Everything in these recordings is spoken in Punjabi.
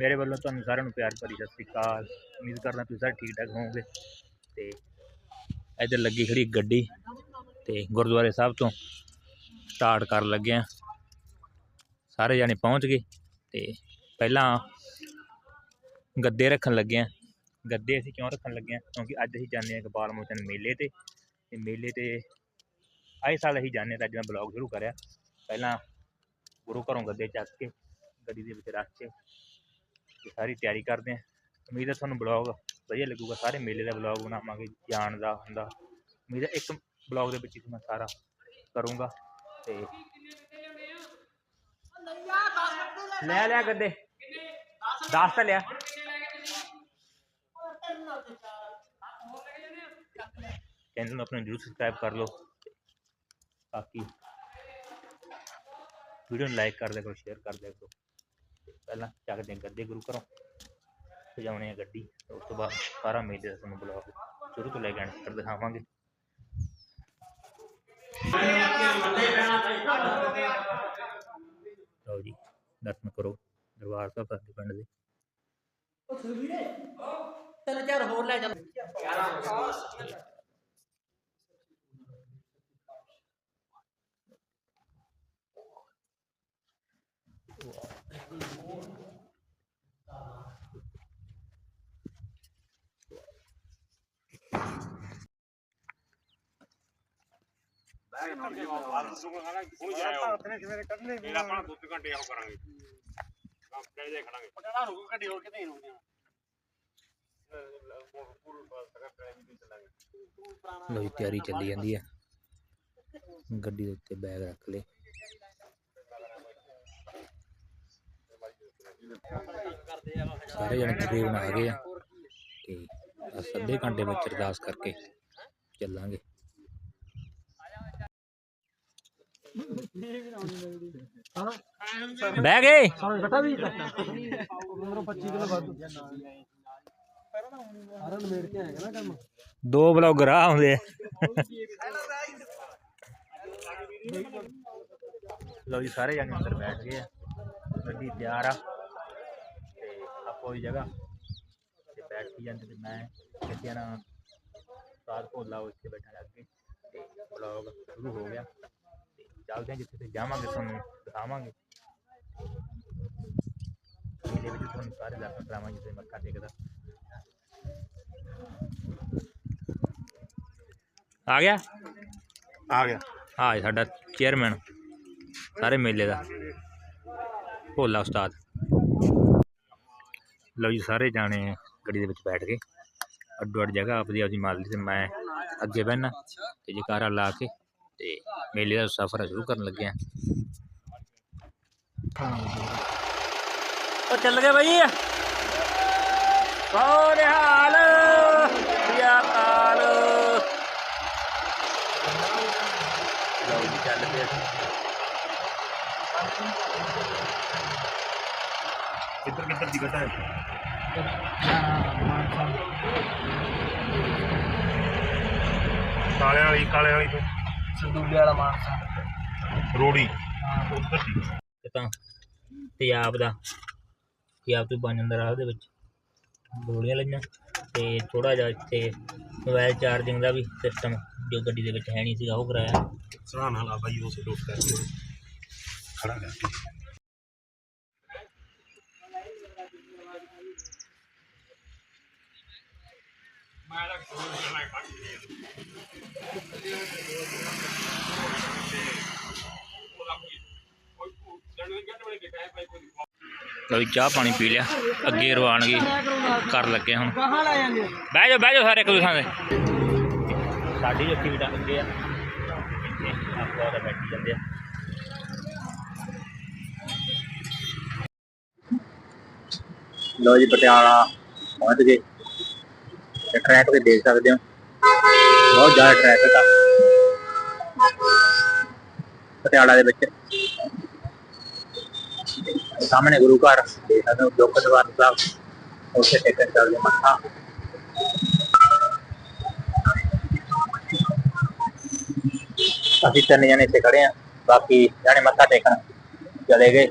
ਮੇਰੇ ਵੱਲੋਂ ਤੁਹਾਨੂੰ ਸਾਰਿਆਂ ਨੂੰ ਪਿਆਰ ਭਰੀ ਸਤਿ ਸ੍ਰੀ ਅਕਾਲ। ਉਮੀਦ ਕਰਦਾ ਤੁਸੀਂ ਸਾਰੇ ਠੀਕ ਠਾਕ ਹੋਵੋਗੇ। ਤੇ ਇੱਧਰ ਲੱਗੀ ਖੜੀ ਗੱਡੀ, ਤੇ ਗੁਰਦੁਆਰੇ ਸਾਹਿਬ ਤੋਂ ਸਟਾਰਟ ਕਰਨ ਲੱਗੇ ਆ। ਸਾਰੇ ਜਾਣੇ ਪਹੁੰਚ ਗਏ, ਤੇ ਪਹਿਲਾਂ ਗੱਦੇ ਰੱਖਣ ਲੱਗੇ ਆ। ਗੱਦੇ ਅਸੀਂ ਕਿਉਂ ਰੱਖਣ ਲੱਗੇ ਆ? ਕਿਉਂਕਿ ਅੱਜ ਅਸੀਂ ਜਾਂਦੇ ਆ ਇਕਬਾਲ ਮੋਚਨ ਮੇਲੇ ਤੇ। ਤੇ ਮੇਲੇ ਤੇ ਆਏ ਸਾਲ ਅਸੀਂ ਜਾਂਦੇ ਹਾਂ ਤਾਂ ਅੱਜ ਮੈਂ ਬਲੌਗ ਸ਼ੁਰੂ ਕਰਿਆ। ਪਹਿਲਾਂ ਗੁਰੂ ਘਰੋਂ ਗੱਦੇ ਚੱਕ ਕੇ, ਗੱਡੀ ਦੇ ਵਿੱਚ ਰੱਖ ਕੇ ਤੇ ਸਾਰੀ ਤਿਆਰੀ ਕਰਦੇ ਹਾਂ ਉਮੀਦ ਹੈ ਤੁਹਾਨੂੰ ਬਲੌਗ ਵਧੀਆ ਲੱਗੂਗਾ ਸਾਰੇ ਮੇਲੇ ਦਾ ਬਲੌਗ ਬਣਾਵਾਂਗੇ ਜਾਣ ਦਾ ਹੁੰਦਾ ਉਮੀਦ ਹੈ ਇੱਕ ਬਲੌਗ ਦੇ ਵਿੱਚ ਹੀ ਮੈਂ ਸਾਰਾ ਕਰੂੰਗਾ ਤੇ ਲੈ ਲਿਆ ਗੱਦੇ 10 ਤਾਂ ਲਿਆ ਚੈਨਲ ਨੂੰ ਆਪਣੇ ਜਰੂਰ ਸਬਸਕ੍ਰਾਈਬ ਕਰ ਲਓ ਬਾਕੀ ਵੀਡੀਓ ਨੂੰ ਲਾਈਕ ਕਰ ਦਿਆ ਕਰੋ ਸ਼ੇਅਰ ਕਰ ਦਿਆ ਕਰੋ ਤੇ ਪਹਿਲਾਂ ਚੱਕਦੇ ਹਾਂ ਗੱਦੇ ਗੁਰੂ ਘਰੋਂ, ਸਜਾਉਣੇ ਆ ਗੱਡੀ, ਉਸ ਤੋਂ ਬਾਅਦ ਸਾਰਾ ਮੇਲੇ ਦਾ ਤੁਹਾਨੂੰ ਬਲੌਗ ਸ਼ੁਰੂ ਤੋਂ ਲੈ ਕੇ ਐਂਡ ਤੱਕ ਦਿਖਾਵਾਂਗੇ। ਲਓ ਜੀ, ਦਰਸ਼ਨ ਕਰੋ ਦਰਬਾਰ ਸਾਹਿਬ ਸਾਡੇ ਪਿੰਡ ਦੇ। ਤਿੰਨ ਚਾਰ ਹੋਰ ਲੈ ਜਾ ਲਓ ਜੀ ਤਿਆਰੀ ਚੱਲੀ ਜਾਂਦੀ ਹੈ ਗੱਡੀ ਦੇ ਉੱਤੇ ਬੈਗ ਰੱਖ ਲਏ। ਸਾਰੇ ਜਣੇ ਤਕਰੀਬਨ ਆ ਗਏ ਆ। ਤੇ ਬਸ ਅੱਧੇ ਘੰਟੇ ਵਿੱਚ ਅਰਦਾਸ ਕਰਕੇ ਚੱਲਾਂਗੇ। ਬਹਿ ਗਏ? ਘਟਾ ਵੀ 25 ਕਿਲੋ ਵੱਧ ਆਰਨ ਮੇੜ ਕੇ ਆਏਗਾ ਨਾ ਕੰਮ ਦੋ ਬਲੌਗਰ ਆ ਆਉਂਦੇ ਆ। ਜੀ, ਸਾਰੇ ਜਾਣੇ ਅੰਦਰ ਬੈਠ ਗਏ ਆ। ਗੱਡੀ ਤਿਆਰ ਆ। ਹੀ ਜਗ੍ਹਾ। ਤੇ ਬੈਠ ਕੇ ਜਾਂਦੇ ਤੇ ਮੈਂ ਕਿਤੇ ਨਾ ਸਾਰ ਭੋਲਾ ਉਹ ਇੱਥੇ ਬੈਠਾ ਲੱਗ ਕੇ ਤੇ ਬਲੌਗ ਸ਼ੁਰੂ ਹੋ ਗਿਆ। ਤੇ ਚੱਲਦੇ ਹਾਂ ਜਿੱਥੇ ਤੇ ਜਾਵਾਂਗੇ ਤੁਹਾਨੂੰ ਦਿਖਾਵਾਂਗੇ। ਇਹਦੇ ਵਿੱਚ ਤੁਹਾਨੂੰ ਸਾਰੇ ਦਰਸ਼ਨ ਕਰਾਵਾਂਗੇ ਜਿੱਥੇ ਮੱਥਾ ਟੇਕਦਾ। ਆ ਗਿਆ? ਆ ਗਿਆ। ਹਾਂ ਸਾਡਾ ਚੇਅਰਮੈਨ ਸਾਰੇ ਮੇਲੇ ਦਾ। ਭੋਲਾ ਉਸਤਾਦ। ਲਓ ਜੀ, ਸਾਰੇ ਜਾਣੇ ਗੱਡੀ ਦੇ ਵਿੱਚ ਬੈਠ ਗਏ। ਅੱਡੋ ਅੱਡ ਜਗ੍ਹਾ ਆਪਦੀ ਆਪਦੀ ਮਾਲ ਲਈ ਤੇ ਮੈਂ ਅੱਗੇ ਬਹਿਣਾ ਤੇ ਜਕਾਰਾ ਲਾ ਕੇ ਤੇ ਮੇਲੇ ਦਾ ਸਫ਼ਰ ਸ਼ੁਰੂ ਕਰਨ ਲੱਗੇ ਆ। ਉਹ ਚੱਲ ਗਏ ਬਈ। ਸੋਹਣੇ ਹਾਲ? ਯਾ ਕਾਲ ਲਓ ਜੀ, ਚੱਲ ਪਏ ਕਿੱਧਰ ਦੀ ਘਟਾ ਕਾਲੇ ਵਾਲੀ ਕਾਲੇ ਵਾਲੀ ਤੋਂ ਸੰਦੂਲੇ ਵਾਲਾ ਮਾਨਸਾ ਰੋੜੀ ਉੱਧਰ ਦੀ। ਤਾਂ ਤੇਜ਼ਾਬ ਦਾ ਤੇਜ਼ਾਬ ਤੋਂ ਬਣ ਜਾਂਦਾ ਰਾਹ ਦੇ ਵਿੱਚ। ਗੋਲੀਆਂ ਲਈਆਂ ਤੇ ਥੋੜਾ ਜਿਹਾ ਇੱਥੇ ਮੋਬਾਈਲ ਚਾਰਜਿੰਗ ਦਾ ਵੀ ਸਿਸਟਮ ਜੋ ਗੱਡੀ ਦੇ ਵਿੱਚ ਹੈ ਨਹੀਂ ਸੀਗਾ, ਉਹ ਕਰਾਇਆ। ਸਰਾਣਾ ਲਾ ਬਾਈ ਉਸੇ ਲੋਕ ਕਰ ਖੜਾ ਕਰ। ਜੀ ਚਾਹ ਪਾਣੀ ਪੀ ਲਿਆ। ਅੱਗੇ ਰਵਾਨਗੀ ਕਰ ਲੱਗੇ ਹੁਣ। ਕਹਾਂ ਲੈ ਜਾਂਦੇ ਬਹਿ ਜਾਓ ਬਹਿ ਜਾਓ ਸਾਰੇ ਇੱਕ ਦੂਸਰੇ ਦੇ ਸਾਡੀ ਜੋ ਸੀਟ ਅੱਗੇ ਆ। ਤੇ ਆਪੋ ਆਦਾ ਬੈਠੀ ਜਾਂਦੇ ਆ। ਲੋ ਜੀ ਪਟਿਆਲਾ ਪਹੁੰਚ ਗਏ। ਤੇ ਟਰੈਕ ਤੇ ਦੇਖ ਸਕਦੇ ਹੋ। ਬਹੁਤ ਜ਼ਿਆਦਾ ਟ੍ਰੈਫਿਕ ਆ। ਪਟਿਆਲਾ ਦੇ ਵਿੱਚ। ਸਾਹਮਣੇ ਗੁਰੂ ਘਰ ਦੇਖ ਸਕਦੇ ਹੋ ਦੁੱਖ ਨਿਵਾਰਨ ਸਾਹਿਬ, ਉੱਥੇ ਟੇਕਣ ਚੱਲਦੇ ਮੱਥਾ ਅਸੀਂ ਤਿੰਨ ਜਣੇ ਇੱਥੇ ਖੜੇ ਆ ਬਾਕੀ ਜਾਣੇ ਮੱਥਾ ਟੇਕਣ ਚਲੇ ਗਏ।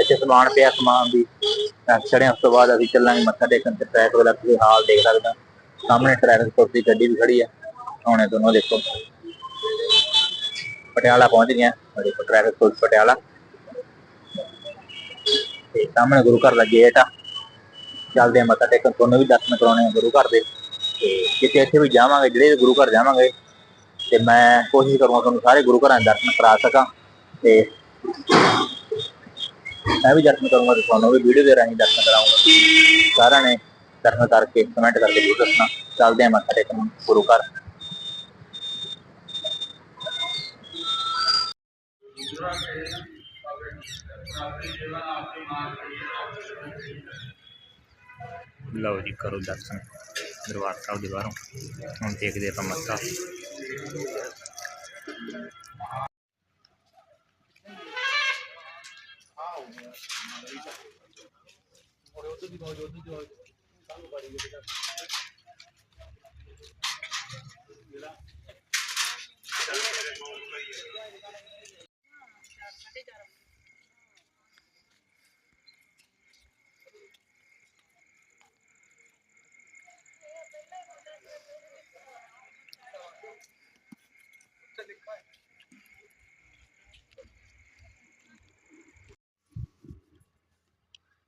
ਇੱਥੇ ਸਮਾਨ ਪਿਆ, ਸਮਾਨ ਦੀ ਚੜਿਆ ਉਸ ਤੋਂ ਬਾਅਦ ਅਸੀਂ ਚੱਲਾਂਗੇ ਮੱਥਾ ਟੇਕਣ ਤੇ ਟ੍ਰੈਫਿਕ ਵਾਲਾ ਤੁਸੀਂ ਹਾਲ ਦੇਖ ਸਕਦੇ ਹੋ। ਸਾਹਮਣੇ ਟ੍ਰੈਫਿਕ ਪੁਲਿਸ ਦੀ ਗੱਡੀ ਵੀ ਖੜੀ ਆ। ਹੁਣੇ ਦੋਨੋਂ ਦੇਖੋ। ਪਟਿਆਲਾ ਪਹੁੰਚ ਗਏ ਦੇਖੋ ਟ੍ਰੈਫਿਕ ਪੁਲਿਸ ਪਟਿਆਲਾ। ਤੇ ਸਾਹਮਣੇ ਗੁਰੂ ਘਰ ਦਾ ਗੇਟ ਆ। ਚੱਲਦੇ ਆ ਮੱਥਾ ਟੇਕਣ, ਤੁਹਾਨੂੰ ਵੀ ਦਰਸ਼ਨ ਕਰਾਉਣੇ ਆ ਗੁਰੂ ਘਰ ਦੇ। ਤੇ ਕਿਤੇ ਇੱਥੇ ਵੀ ਜਾਵਾਂਗੇ, ਜਿਹੜੇ ਗੁਰੂ ਘਰ ਜਾਵਾਂਗੇ, ਤੇ ਮੈਂ ਕੋਸ਼ਿਸ਼ ਕਰੂੰਗਾ ਤੁਹਾਨੂੰ ਸਾਰੇ ਗੁਰੂ ਘਰਾਂ ਦੇ ਦਰਸ਼ਨ ਕਰਾ ਸਕਾਂ। ਤੇ ਮੈਂ ਵੀ ਦਰਸ਼ਨ ਕਰੂੰਗਾ ਤੇ ਤੁਹਾਨੂੰ ਵੀ ਵੀਡੀਓ ਦੇ ਰਾਹੀਂ ਦਰਸ਼ਨ ਕਰਾਉਂਗਾ ਸਾਰਿਆਂ ਨੇ ਦਰਸ਼ਨ ਕਰਕੇ ਕਮੈਂਟ ਕਰਕੇ ਜ਼ਰੂਰ ਦੱਸਣਾ। ਚੱਲਦੇ ਆ ਮੱਥਾ ਟੇਕਣ ਗੁਰੂ ਘਰ। ਲਓ ਜੀ ਕਰੋ ਦਰਸ਼ਨ। ਦਰਬਾਰ ਸਾਹਿਬ ਦੇ ਬਾਹਰੋਂ। ਹੁਣ ਦੇਖਦੇ ਆਪਾਂ ਮੱਥਾ।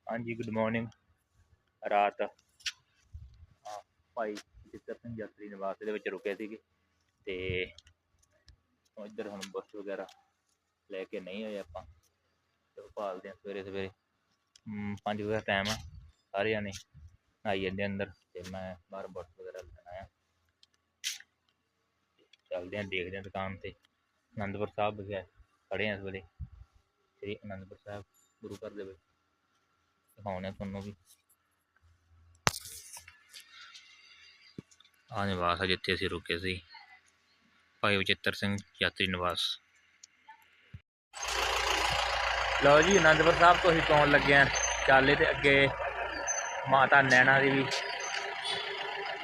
ਹਾਂਜੀ ਗੁੱਡ ਮਾਰਨਿੰਗ ਰਾਤ ਆ ਭਾਈ ਜਿੱਤਰ ਸਿੰਘ ਯਾਤਰੀ ਨਿਵਾਸ ਦੇ ਵਿੱਚ ਰੁਕੇ ਸੀਗੇ ਤੇ ਹੁਣ ਇੱਧਰ ਹੁਣ ਬੱਸ ਵਗੈਰਾ ਲੈ ਕੇ ਨਹੀਂ ਆਏ ਆਪਾਂ ਤੇ ਭਾਲਦੇ ਆ ਸਵੇਰੇ ਸਵੇਰੇ 5 ਵਜੇ ਟਾਈਮ ਆ ਸਾਰੇ ਜਾਣੇ ਆਈ ਜਾਂਦੇ ਅੰਦਰ ਤੇ ਮੈਂ ਬਾਹਰ ਬੱਸ ਵਗੈਰਾ ਲੈਣ ਆਇਆ ਚੱਲਦੇ ਆ ਦੇਖਦੇ ਆ ਦੁਕਾਨ ਤੇ ਆਨੰਦਪੁਰ ਸਾਹਿਬ ਵਿਖੇ ਖੜੇ ਆ ਇਸ ਵੇਲੇ ਸ੍ਰੀ ਆਨੰਦਪੁਰ ਸਾਹਿਬ ਗੁਰੂ ਘਰ ਦੇ ਵਿੱਚ ਦਿਖਾਉਣੇ ਤੁਹਾਨੂੰ ਵੀ। ਆ ਨਿਵਾਸ ਹੈ ਜਿੱਥੇ ਅਸੀਂ ਰੁਕੇ ਸੀ। ਭਾਈ ਵਿਚਿੱਤਰ ਸਿੰਘ, ਯਾਤਰੀ ਨਿਵਾਸ। ਲਓ ਜੀ, ਅਨੰਦਪੁਰ ਸਾਹਿਬ ਤੋਂ ਅਸੀਂ ਪਹੁੰਚ ਲੱਗੇ ਹਾਂ। ਚਾਲੇ ਤੇ ਅੱਗੇ ਮਾਤਾ ਨੈਣਾ ਦੀ ਵੀ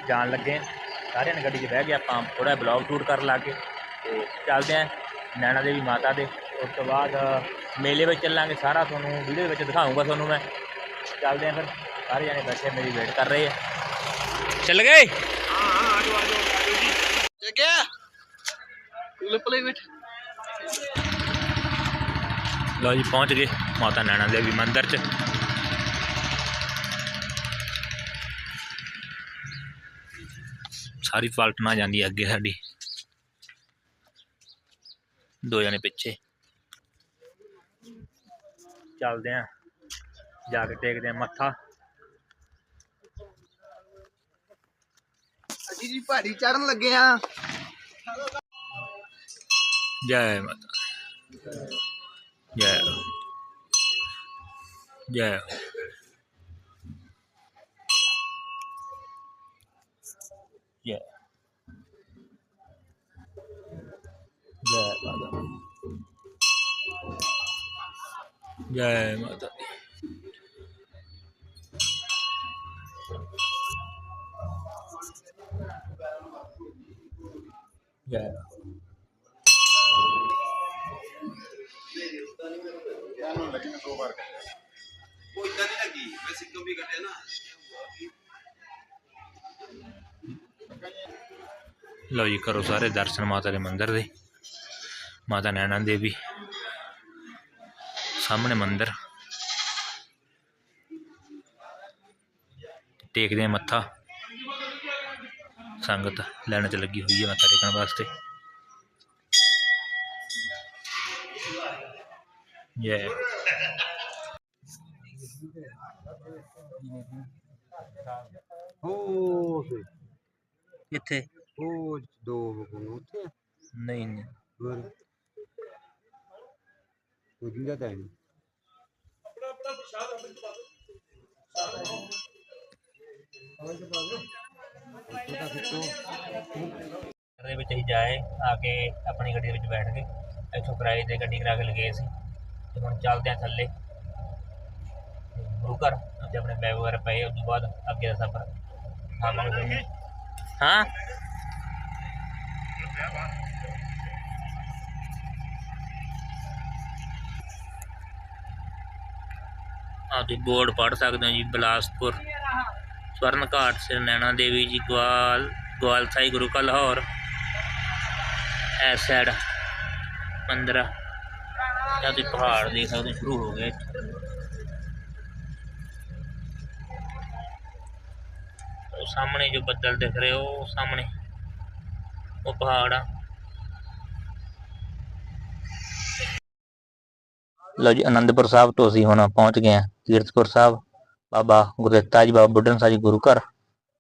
ਜਾਣ ਲੱਗੇ ਸਾਰਿਆਂ ਨੇ ਗੱਡੀ 'ਚ ਬਹਿ ਗਏ ਆਪਾਂ ਥੋੜਾ ਬਲੌਗ ਸ਼ੂਟ ਕਰਨ ਲੱਗੇ ਤੇ ਚੱਲਦੇ ਹਾਂ ਨੈਣਾ ਦੇਵੀ ਮਾਤਾ ਦੇ। ਉਸ ਤੋਂ ਬਾਅਦ ਮੇਲੇ ਵਿੱਚ ਚੱਲਾਂਗੇ, ਸਾਰਾ ਤੁਹਾਨੂੰ ਵੀਡੀਓ ਵਿੱਚ ਦਿਖਾਉਂਗਾ ਤੁਹਾਨੂੰ ਮੈਂ। ਚੱਲਦੇ ਹਾਂ ਫਿਰ। ਸਾਰੇ ਜਾਣੇ ਬੈਠੇ ਮੇਰੀ ਵੇਟ ਕਰ ਰਹੇ ਆ। ਚੱਲ ਗਏ? ਜੱਗਿਆ। ਲਿਪ ਲਈ ਬੈਠ। ਲਓ ਜੀ ਪਹੁੰਚ ਗਏ ਮਾਤਾ ਨੈਣਾ ਦੇਵੀ ਮੰਦਿਰ 'ਚ। ਸਾਰੀ ਪਲਟਣਾ ਜਾਂਦੀ ਹੈ ਅੱਗੇ ਸਾਡੀ। ਦੋ ਜਣੇ ਪਿੱਛੇ। ਚੱਲਦੇ ਆਂ। ਜਾ ਕੇ ਟੇਕਦੇ ਆਂ ਮੱਥਾ। ਅਸੀਂ ਜੀ ਪਹਾੜੀ ਚੜਨ ਲੱਗੇ ਆ। ਜੈ ਮਾਤਾ ਜੈ। ਜੈ। ਜੈ। ਜੈ ਮਾਤਾ ਜੈ ਮਾਤਾ ਜੈ ਹੋ। ਉਹ ਇਦਾਂ ਨਹੀਂ ਲੱਗੀ ਮੈਂ ਸਿੱਕਮ ਵੀ ਕੱਟਿਆ ਨਾ ਲਓ ਜੀ, ਕਰੋ ਸਾਰੇ ਦਰਸ਼ਨ ਮਾਤਾ ਦੇ ਮੰਦਿਰ ਦੇ ਮਾਤਾ ਨੈਣਾ ਦੇਵੀ, ਸਾਹਮਣੇ ਮੰਦਿਰ ਟੇਕਦੇ ਮੱਥਾ ਸੰਗਤ ਲੈਣ ਚ ਲੱਗੀ ਹੋਈ ਹੈ ਮੱਥਾ ਟੇਕਣ ਵਾਸਤੇ। ਜੈ ਹੋ ਕਿੱਥੇ? ਉਹ ਦੋ ਹੁਕਮ ਉੱਥੇ। ਨਹੀਂ ਨਹੀਂ। ਹੋਰ? ਉਹ ਜਿੰਦਾ ਤਾਂ ਨਹੀਂ ਦੇ ਵਿੱਚ ਅਸੀਂ ਜਾਏ ਆ ਕੇ ਆਪਣੀ ਗੱਡੀ ਵਿੱਚ ਬੈਠ ਗਏ। ਇੱਥੋਂ ਕਿਰਾਏ ਤੇ ਗੱਡੀ ਕਰਾ ਕੇ ਲਗੇ ਸੀ ਤੇ ਹੁਣ ਚੱਲਦੇ ਆ ਥੱਲੇ। ਗੁਰੂ ਘਰ ਤੇ ਆਪਣੇ ਬੈਗ ਵਗੈਰਾ ਪਏ, ਉਸ ਤੋਂ ਬਾਅਦ ਅੱਗੇ ਦਾ ਸਫ਼ਰ। ਖਾਵਾਂਗੇ ਹਾਂ? ਆ ਤੁਸੀਂ ਬੋਰਡ ਪੜ ਸਕਦੇ ਹੋ ਜੀ, ਬਿਲਾਸਪੁਰ। ਸਵਰਨ ਘਾਟ ਸਿਰ ਨੈਣਾ ਦੇਵੀ ਜੀ ਗਵਾਲ ਗਵਾਲ ਸਾਈ ਗੁਰੂ ਕਾ ਲਾਹੌਰ ਐਸ ਸਾਈਡ ਮੰਦਿਰ ਜਾਂ ਤੁਸੀਂ ਪਹਾੜ ਦੇਖ ਸਕਦੇ ਹੋ, ਸ਼ੁਰੂ ਹੋ ਗਏ ਉਹ ਸਾਹਮਣੇ ਜੋ ਬੱਦਲ ਦਿਖ ਰਹੇ ਉਹ ਸਾਹਮਣੇ ਉਹ ਪਹਾੜ ਆ। ਲਓ ਜੀ ਅਨੰਦਪੁਰ ਸਾਹਿਬ ਤੋਂ ਅਸੀਂ ਹੁਣ ਪਹੁੰਚ ਗਏ ਹਾਂ ਕੀਰਤਪੁਰ ਸਾਹਿਬ। ਬਾਬਾ ਗੁਰਦਿੱਤਾ ਜੀ, ਬਾਬਾ ਬੁੱਢਨ ਸਾਹਿਬ ਜੀ ਗੁਰੂ ਘਰ,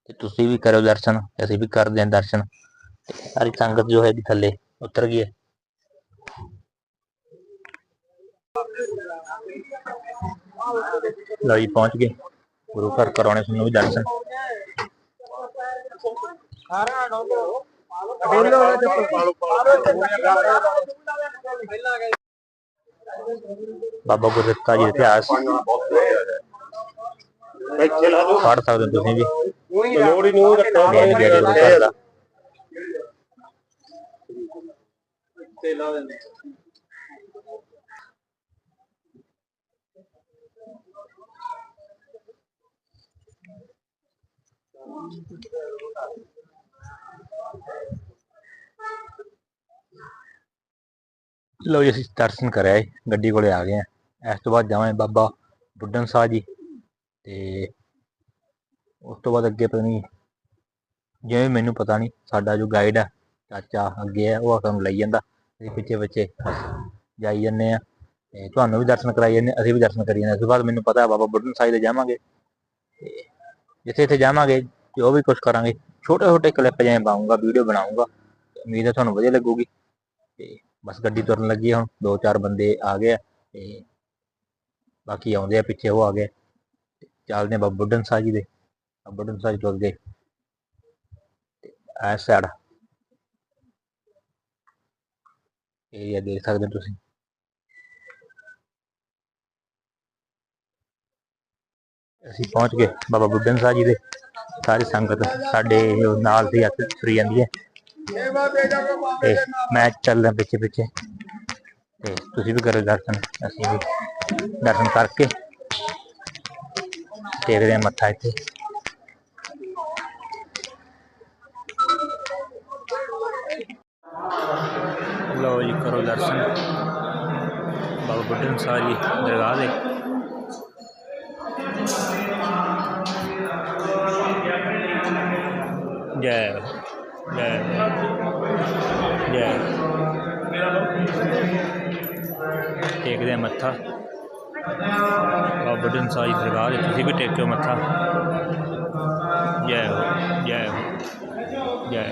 ਤੇ ਤੁਸੀਂ ਵੀ ਕਰੋ ਦਰਸ਼ਨ ਤੇ ਅਸੀਂ ਵੀ ਕਰਦੇ ਹਾਂ ਦਰਸ਼ਨ। ਤੇ ਸਾਰੀ ਸੰਗਤ ਜੋ ਹੈ ਵੀ ਥੱਲੇ ਉਤਰ ਗਈ ਹੈ। ਲਓ ਜੀ, ਪਹੁੰਚ ਗਏ। ਗੁਰੂ ਘਰ ਕਰਾਉਣੇ ਸਾਨੂੰ ਵੀ ਦਰਸ਼ਨ। ਬਾਬਾ ਗੁਰਦਿੱਤਾ ਜੀ ਦਾ ਇਤਿਹਾਸ। ਪੜ੍ਹ ਸਕਦੇ ਹੋ ਤੁਸੀਂ ਵੀ। ਲੋੜ ਹੀ ਨਹੀਂ ਰੱਖਣਾ ਮੇਨ ਗੇਟ ਗੁਰੂ ਘਰ ਦਾ ਲਓ ਜੀ ਅਸੀਂ ਦਰਸ਼ਨ ਕਰਿਆ ਜੀ। ਗੱਡੀ ਕੋਲੇ ਆ ਗਏ ਆ। ਇਸ ਤੋਂ ਬਾਅਦ ਜਾਵਾਂਗੇ ਬਾਬਾ ਬੁੱਢਨ ਸਾਹਿਬ ਜੀ। ਤੇ ਉਸ ਤੋਂ ਬਾਅਦ ਅੱਗੇ ਪਤਾ ਨਹੀਂ ਜਿਵੇਂ ਮੈਨੂੰ ਪਤਾ ਨਹੀਂ ਸਾਡਾ ਜੋ ਗਾਈਡ ਹੈ ਚਾਚਾ ਅੱਗੇ ਹੈ ਉਹ ਸਾਨੂੰ ਲਈ ਜਾਂਦਾ ਅਸੀਂ ਪਿੱਛੇ ਪਿੱਛੇ ਜਾਈ ਜੰਨੇ ਆ ਤੇ ਤੁਹਾਨੂੰ ਵੀ ਦਰਸ਼ਨ ਕਰਾਈ ਜਾਂਦੇ ਅਸੀਂ ਵੀ ਦਰਸ਼ਨ ਕਰੀ ਜਾਂਦੇ ਉਸ ਤੋਂ ਬਾਅਦ ਮੈਨੂੰ ਪਤਾ ਬਾਬਾ ਬੁੱਢਨ ਸਾਹਿਬ ਦੇ ਜਾਵਾਂਗੇ ਤੇ ਜਿੱਥੇ ਇੱਥੇ ਜਾਵਾਂਗੇ ਜੋ ਵੀ ਕੁਝ ਕਰਾਂਗੇ। ਛੋਟੇ ਛੋਟੇ ਕਲਿੱਪ ਜਿਵੇਂ ਪਾਉਂਗਾ ਵੀਡੀਓ ਬਣਾਉਂਗਾ ਉਮੀਦ ਹੈ ਤੁਹਾਨੂੰ ਵਧੀਆ ਲੱਗੂਗੀ। ਤੇ ਬਸ ਗੱਡੀ ਤੁਰਨ ਲੱਗੀ ਹੁਣ, ਦੋ ਚਾਰ ਬੰਦੇ ਆ ਗਏ ਆ ਤੇ ਬਾਕੀ ਆਉਂਦੇ ਆ, ਪਿੱਛੇ ਉਹ ਆ ਗਏ ਚੱਲਦੇ ਆ ਬਾਬਾ ਬੁੱਢਨ ਸਾਹਿਬ ਜੀ ਦੇ, ਬਾਬਾ ਬੁੱਢਨ ਸਾਹਿਬ ਤੋਂ ਅੱਗੇ। ਤੇ ਇਸ ਸਾਈਡ ਏਰੀਆ ਦੇਖ ਸਕਦੇ ਹੋ ਤੁਸੀਂ। ਅਸੀਂ ਪਹੁੰਚ ਗਏ ਬਾਬਾ ਬੁੱਢਨ ਸਾਹਿਬ ਜੀ ਦੇ। ਸਾਰੀ ਸੰਗਤ ਸਾਡੇ ਨਾਲ ਦੀ ਹੱਥ ਤੁਰੀ ਜਾਂਦੀ ਹੈ। ਤੇ ਮੈਂ ਚੱਲਦਾ ਪਿੱਛੇ ਪਿੱਛੇ ਤੇ ਤੁਸੀਂ ਵੀ ਕਰੋ ਦਰਸ਼ਨ। ਅਸੀਂ ਵੀ ਦਰਸ਼ਨ ਕਰਕੇ ਟੇਕਦੇ ਹਾਂ ਮੱਥਾ ਇੱਥੇ। ਲਓ ਜੀ, ਕਰੋ ਦਰਸ਼ਨ। ਬਾਬਾ ਬੁੱਢਨ ਸਾਹਿਬ ਜੀ, ਦਰਗਾਹ ਦੇ। ਜੈ ਜੈ ਜੈ। ਟੇਕਦੇ ਮੱਥਾ। ਬਾਬਾ ਸਾਹਿਬ ਦੀ ਦਰਗਾਹ ਤੇ ਤੁਸੀਂ ਵੀ ਟੇਕਿਓ ਮੱਥਾ। ਜੈ ਹੋ ਜੈ ਹੋ ਜੈ।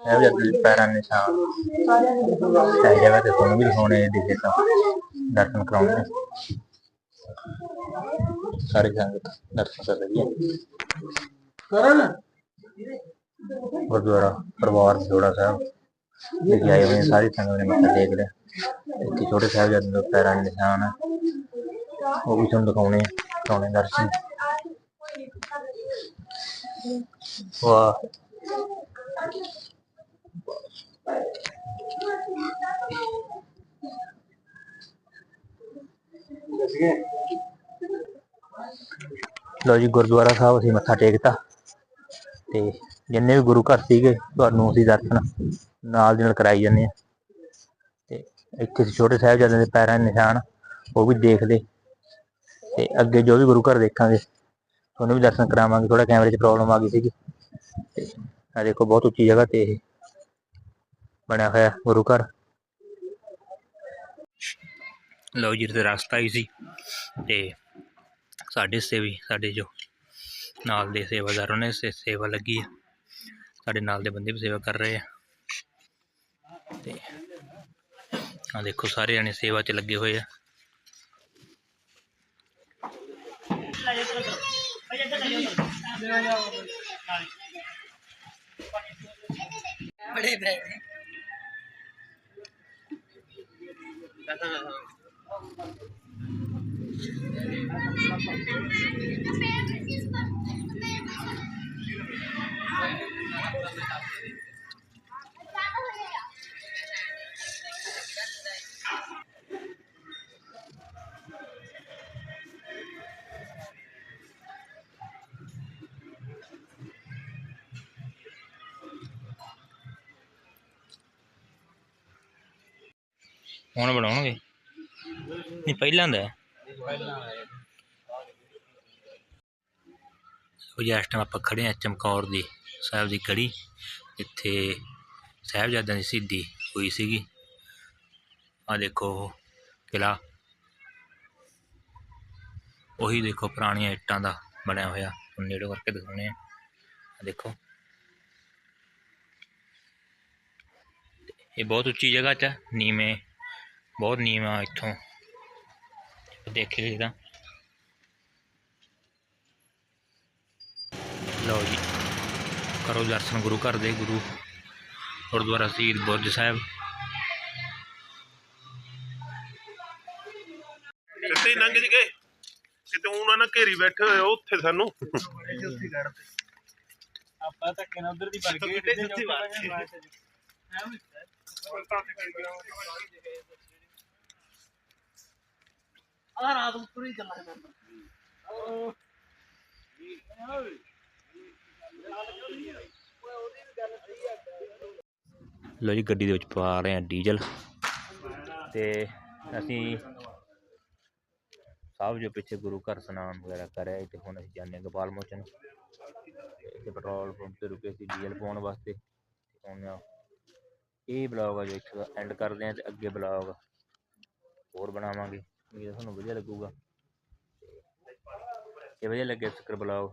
ਇਹ ਵੀ ਆਪਣੇ ਪੈਰਾਂ ਦੇ ਨਿਸ਼ਾਨ। ਹੈ ਜਗ੍ਹਾ ਤੇ ਤੁਹਾਨੂੰ ਵੀ ਦਿਖਾਉਣੇ ਦਿਖੇ ਤਾਂ। ਦਰਸ਼ਨ ਕਰਾਉਣੇ ਸਾਰੇ ਸੰਗਤ ਦਰਸ਼ਨ ਕਰ ਰਹੀ ਹੈ ਕਰਨ? ਗੁਰਦੁਆਰਾ ਪਰਿਵਾਰ ਜੋੜਾ ਸਾਹਿਬ। ਲਿਖੇ ਆਏ ਹੋਏ ਨੇ, ਸਾਰੀ ਸੰਗਤ ਨੇ ਮੱਥਾ ਟੇਕ ਲਿਆ ਇੱਥੇ ਛੋਟੇ ਸਾਹਿਬ ਦੇ ਪੈਰਾਂ ਦੇ ਨਿਸ਼ਾਨ ਆ ਉਹ ਵੀ ਤੁਹਾਨੂੰ ਦਿਖਾਉਣੇ ਆ, ਦਰਸ਼ਨ। ਵਾਹ। ਲਓ ਜੀ ਗੁਰਦੁਆਰਾ ਸਾਹਿਬ ਅਸੀਂ ਮੱਥਾ ਟੇਕਤਾ। ਤੇ ਜਿੰਨੇ ਵੀ ਗੁਰੂ ਘਰ ਸੀਗੇ ਤੁਹਾਨੂੰ ਅਸੀਂ ਦਰਸ਼ਨ ਨਾਲ ਦੀ ਨਾਲ ਕਰਾਈ ਜਾਂਦੇ ਆ। ਤੇ ਇੱਥੇ ਛੋਟੇ ਸਾਹਿਬਜ਼ਾਦਿਆਂ ਦੇ ਪੈਰਾਂ ਦੇ ਨਿਸ਼ਾਨ, ਉਹ ਵੀ ਦੇਖਦੇ ਲਏ। ਤੇ ਅੱਗੇ ਜੋ ਵੀ ਗੁਰੂ ਘਰ ਦੇਖਾਂਗੇ ਤੁਹਾਨੂੰ ਵੀ ਦਰਸ਼ਨ ਕਰਾਵਾਂਗੇ ਥੋੜਾ ਕੈਮਰੇ 'ਚ ਪ੍ਰੋਬਲਮ ਆ ਗਈ ਸੀਗੀ। ਤੇ ਆ ਦੇਖੋ, ਬਹੁਤ ਉੱਚੀ ਜਗ੍ਹਾ ਤੇ ਇਹ ਬਣਿਆ ਹੋਇਆ ਗੁਰੂ ਘਰ। ਲਓ ਜੀ ਤੇ ਰਸਤਾ ਹੀ ਸੀ। ਤੇ ਸਾਡੇ ਸੇਵੀ, ਸਾਡੇ ਜੋ ਨਾਲ ਦੇ ਸੇਵਾਦਾਰ, ਉਹਨੇ ਸੇ ਸੇਵਾ ਲੱਗੀ ਆ। ਸਾਡੇ ਨਾਲ ਦੇ ਬੰਦੇ ਵੀ ਸੇਵਾ ਕਰ ਰਹੇ ਆ। ਤੇ ਆ ਦੇਖੋ ਸਾਰੇ ਜਣੇ ਸੇਵਾ 'ਚ ਲੱਗੇ ਹੋਏ ਆ। ਬੜੇ ਬੜੇ ਹੁਣ ਬਣਾਉਣਗੇ? ਨਹੀਂ ਪਹਿਲਾਂ ਦਾ ਹੈ। ਉਹ ਜਿਸ ਟਾਈਮ ਆਪਾਂ ਖੜੇ ਆ ਚਮਕੌਰ ਦੀ ਸਾਹਿਬ ਦੀ ਕੜੀ ਇੱਥੇ ਸਾਹਿਬਜ਼ਾਦਿਆਂ ਦੀ ਸਿੱਧੀ ਹੋਈ ਸੀਗੀ। ਆ ਦੇਖੋ ਉਹ ਕਿਲਾ ਉਹੀ ਦੇਖੋ ਪੁਰਾਣੀਆਂ ਇੱਟਾਂ ਦਾ ਬਣਿਆ ਹੋਇਆ। ਨੇੜੇ ਕਰਕੇ ਦਿਖਾਉਣੇ ਆ। ਦੇਖੋ। ਇਹ ਬਹੁਤ ਉੱਚੀ ਜਗ੍ਹਾ 'ਚ ਆ, ਨੀਵੇਂ ਬਹੁਤ ਨੀਵਾਂ ਇੱਥੋਂ। ਦੇਖੇ ਤਾਂ ਲਓ ਜੀ ਕਰੋ ਦਰਸ਼ਨ ਗੁਰੂ ਘਰ ਦੇ ਗੁਰੂ ਗੁਰਦੁਆਰਾ ਸ਼ਹੀਦ ਬੁਰਜ ਸਾਹਿਬ। ਕਿਤੇ ਲੰਘ ਜ ਗਏ ਕਿਤੇ ਉਹਨਾਂ ਨਾਲ ਘੇਰੀ ਬੈਠੇ ਹੋਏ ਹੋ ਉੱਥੇ ਸਾਨੂੰ। ਆਪਾਂ ਧੱਕੇ ਨਾਲ ਉਧਰ ਦੀ ਭੱਜ ਗਏ ਕਿੱਥੇ ਸੱਚੀ ਬਾਤ ਹੈ। ਆ ਰਾਤ ਉੱਪਰ ਹੀ ਚੱਲਾ ਜਾਂਦਾ ਲਓ ਜੀ, ਗੱਡੀ ਦੇ ਵਿੱਚ ਪਾ ਰਹੇ ਹਾਂ ਡੀਜ਼ਲ। ਤੇ ਅਸੀਂ ਸਾਹਿਬ ਜੋ ਪਿੱਛੇ ਗੁਰੂ ਘਰ ਸਨਾਨ ਵਗੈਰਾ ਕਰਿਆ ਤੇ ਹੁਣ ਅਸੀਂ ਜਾਂਦੇ ਹਾਂ ਗੋਪਾਲ ਮੋਚਨ। ਤੇ ਇੱਥੇ ਪੈਟਰੋਲ ਪੰਪ ਤੇ ਰੁਕੇ ਸੀ ਡੀਜ਼ਲ ਪਾਉਣ ਵਾਸਤੇ। ਹੁਣ ਇਹ ਬਲੌਗ ਆ ਜੋ ਇੱਥੇ ਦਾ ਐਂਡ ਕਰਦੇ ਹਾਂ ਤੇ ਅੱਗੇ ਬਲੌਗ ਹੋਰ ਬਣਾਵਾਂਗੇ। ਇਹ ਤੁਹਾਨੂੰ ਵਧੀਆ ਲੱਗੂਗਾ ਇਹ ਵਧੀਆ ਲੱਗਿਆ ਸਕਰ ਬਲੌਗ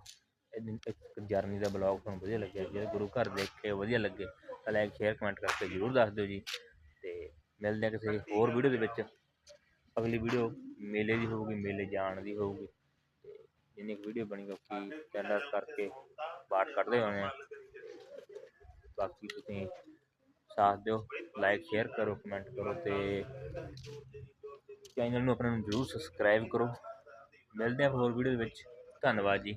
ਇੱਕ ਜਰਨੀ ਦਾ ਬਲੌਗ ਤੁਹਾਨੂੰ ਵਧੀਆ ਲੱਗਿਆ ਜੇ ਗੁਰੂ ਘਰ ਦੇਖ ਕੇ ਵਧੀਆ ਲੱਗੇ ਤਾਂ ਲਾਈਕ ਸ਼ੇਅਰ ਕਮੈਂਟ ਕਰਕੇ ਜ਼ਰੂਰ ਦੱਸ ਦਿਓ ਜੀ ਤੇ ਮਿਲਦੇ ਹਾਂ ਕਿਸੇ ਹੋਰ ਵੀਡੀਓ ਦੇ ਵਿੱਚ ਅਗਲੀ ਵੀਡੀਓ ਮੇਲੇ ਦੀ ਹੋਊਗੀ ਮੇਲੇ ਜਾਣ ਦੀ ਹੋਊਗੀ ਤੇ ਜਿੰਨੀ ਕੁ ਵੀਡੀਓ ਬਣੀ ਬਾਕੀ ਚੈਨਲ ਕਰਕੇ ਬਾਤ ਕੱਢਦੇ ਹੋਣੇ ਆ ਬਾਕੀ ਤੁਸੀਂ ਸਾਥ ਦਿਓ ਲਾਈਕ ਸ਼ੇਅਰ ਕਰੋ ਕਮੈਂਟ ਕਰੋ ਤੇ ਚੈਨਲ ਨੂੰ ਆਪਣੇ ਨੂੰ ਜ਼ਰੂਰ ਸਬਸਕ੍ਰਾਈਬ ਕਰੋ। ਮਿਲਦੇ ਹਾਂ ਹੋਰ ਵੀਡੀਓ ਦੇ ਵਿੱਚ। ਧੰਨਵਾਦ ਜੀ।